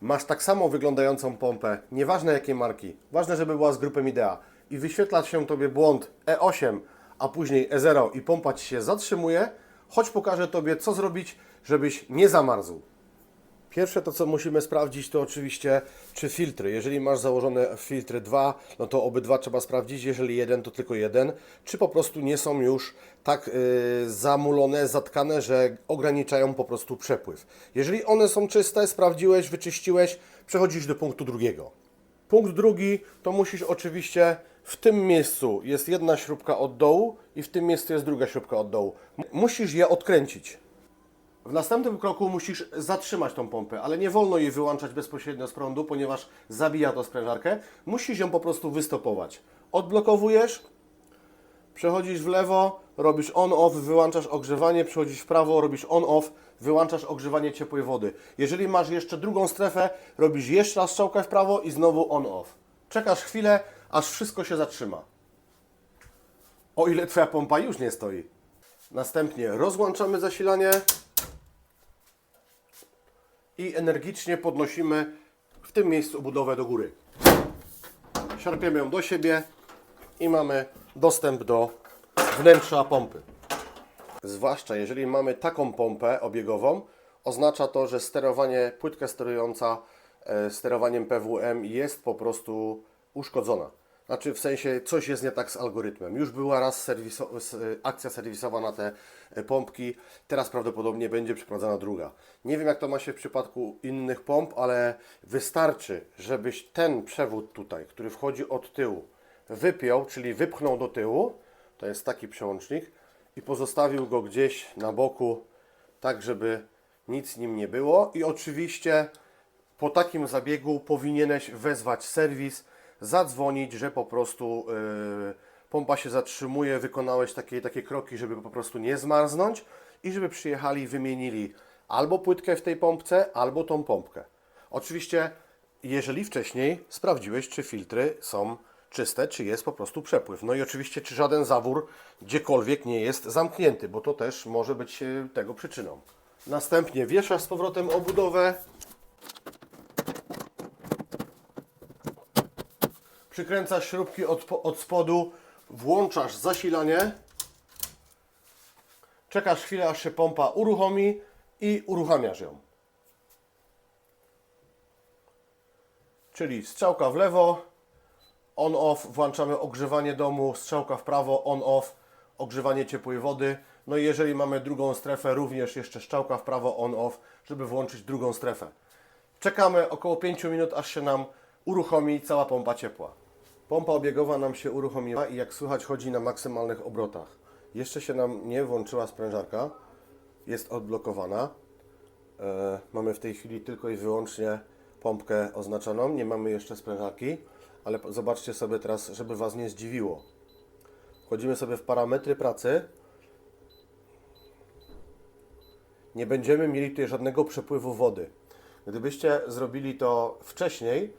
masz tak samo wyglądającą pompę, nieważne jakiej marki, ważne, żeby była z grupy Midea i wyświetla się Tobie błąd E8, a później E0 i pompa Ci się zatrzymuje, choć pokażę Tobie, co zrobić, żebyś nie zamarzł. Pierwsze to, co musimy sprawdzić, to oczywiście, czy filtry. Jeżeli masz założone filtry 2, no to obydwa trzeba sprawdzić. Jeżeli jeden, to tylko jeden. Czy po prostu nie są już tak yy, zamulone, zatkane, że ograniczają po prostu przepływ. Jeżeli one są czyste, sprawdziłeś, wyczyściłeś, przechodzisz do punktu drugiego. Punkt drugi to musisz oczywiście w tym miejscu jest jedna śrubka od dołu i w tym miejscu jest druga śrubka od dołu. Musisz je odkręcić. W następnym kroku musisz zatrzymać tą pompę, ale nie wolno jej wyłączać bezpośrednio z prądu, ponieważ zabija to sprężarkę. Musisz ją po prostu wystopować. Odblokowujesz, przechodzisz w lewo, robisz on-off, wyłączasz ogrzewanie, przechodzisz w prawo, robisz on-off, wyłączasz ogrzewanie ciepłej wody. Jeżeli masz jeszcze drugą strefę, robisz jeszcze raz strzałkę w prawo i znowu on-off. Czekasz chwilę, aż wszystko się zatrzyma. O ile Twoja pompa już nie stoi. Następnie rozłączamy zasilanie i energicznie podnosimy w tym miejscu budowę do góry. Szarpiemy ją do siebie i mamy dostęp do wnętrza pompy. Zwłaszcza jeżeli mamy taką pompę obiegową, oznacza to, że sterowanie, płytka sterująca e, sterowaniem PWM jest po prostu uszkodzona. Znaczy w sensie coś jest nie tak z algorytmem. Już była raz serwiso, akcja serwisowa na te e, pompki, teraz prawdopodobnie będzie przeprowadzana druga. Nie wiem jak to ma się w przypadku innych pomp, ale wystarczy, żebyś ten przewód tutaj, który wchodzi od tyłu, wypiął, czyli wypchnął do tyłu, to jest taki przełącznik, i pozostawił go gdzieś na boku, tak żeby nic nim nie było. I oczywiście po takim zabiegu powinieneś wezwać serwis, zadzwonić, że po prostu yy, pompa się zatrzymuje, wykonałeś takie, takie kroki, żeby po prostu nie zmarznąć i żeby przyjechali i wymienili albo płytkę w tej pompce, albo tą pompkę. Oczywiście, jeżeli wcześniej sprawdziłeś, czy filtry są czyste, czy jest po prostu przepływ. No i oczywiście, czy żaden zawór gdziekolwiek nie jest zamknięty, bo to też może być e, tego przyczyną. Następnie wieszasz z powrotem obudowę, przykręcasz śrubki od, od spodu, włączasz zasilanie, czekasz chwilę, aż się pompa uruchomi i uruchamiasz ją. Czyli strzałka w lewo, on-off, włączamy ogrzewanie domu, strzałka w prawo, on-off, ogrzewanie ciepłej wody. No i jeżeli mamy drugą strefę, również jeszcze strzałka w prawo, on-off, żeby włączyć drugą strefę. Czekamy około 5 minut, aż się nam uruchomi cała pompa ciepła. Pompa obiegowa nam się uruchomiła i jak słychać chodzi na maksymalnych obrotach. Jeszcze się nam nie włączyła sprężarka, jest odblokowana. E, mamy w tej chwili tylko i wyłącznie pompkę oznaczoną, nie mamy jeszcze sprężarki, ale zobaczcie sobie teraz, żeby Was nie zdziwiło. Wchodzimy sobie w parametry pracy. Nie będziemy mieli tutaj żadnego przepływu wody. Gdybyście zrobili to wcześniej,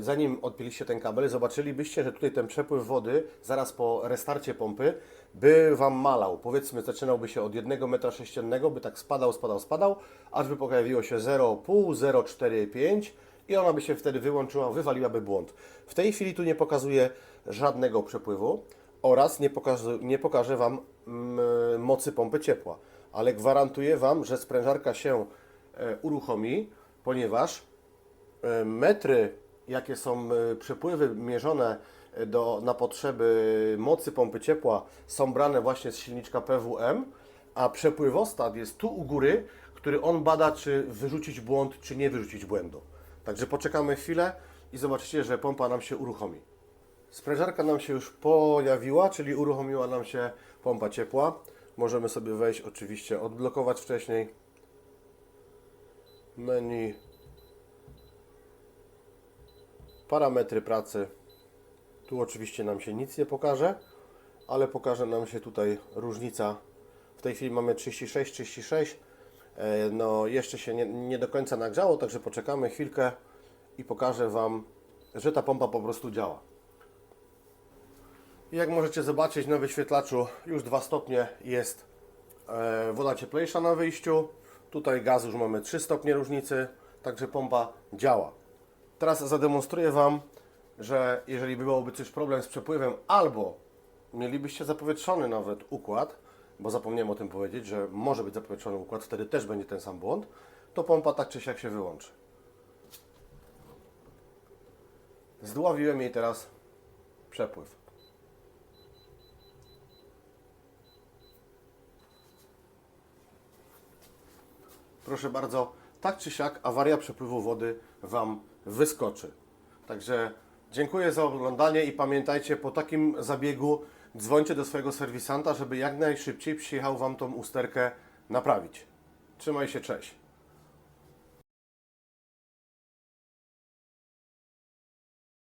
zanim odpiliście ten kabel, zobaczylibyście, że tutaj ten przepływ wody zaraz po restarcie pompy by Wam malał. Powiedzmy, zaczynałby się od 1 metra sześciennego, by tak spadał, spadał, spadał, aż by pojawiło się 0,5, 0,45 i ona by się wtedy wyłączyła, wywaliłaby błąd. W tej chwili tu nie pokazuje żadnego przepływu oraz nie pokaże, nie pokaże Wam mm, mocy pompy ciepła, ale gwarantuję Wam, że sprężarka się e, uruchomi, ponieważ e, metry, jakie są e, przepływy mierzone e, do, na potrzeby mocy pompy ciepła, są brane właśnie z silniczka PWM, a przepływostat jest tu u góry, który on bada, czy wyrzucić błąd, czy nie wyrzucić błędu. Także poczekamy chwilę i zobaczycie, że pompa nam się uruchomi. Sprężarka nam się już pojawiła, czyli uruchomiła nam się pompa ciepła. Możemy sobie wejść, oczywiście odblokować wcześniej. Menu. Parametry pracy. Tu oczywiście nam się nic nie pokaże, ale pokaże nam się tutaj różnica. W tej chwili mamy 36, 36. E, No jeszcze się nie, nie do końca nagrzało, także poczekamy chwilkę i pokażę Wam, że ta pompa po prostu działa. Jak możecie zobaczyć na wyświetlaczu już 2 stopnie jest e, woda cieplejsza na wyjściu. Tutaj gaz już mamy 3 stopnie różnicy. także pompa działa. Teraz zademonstruję Wam, że jeżeli byłoby coś problem z przepływem albo mielibyście zapowietrzony nawet układ, bo zapomniałem o tym powiedzieć, że może być zapowietrzony układ, wtedy też będzie ten sam błąd, to pompa tak czy siak się wyłączy. Zdławiłem jej teraz przepływ. Proszę bardzo, tak czy siak awaria przepływu wody Wam wyskoczy. Także dziękuję za oglądanie i pamiętajcie, po takim zabiegu dzwońcie do swojego serwisanta, żeby jak najszybciej przyjechał Wam tą usterkę naprawić. Trzymaj się, cześć.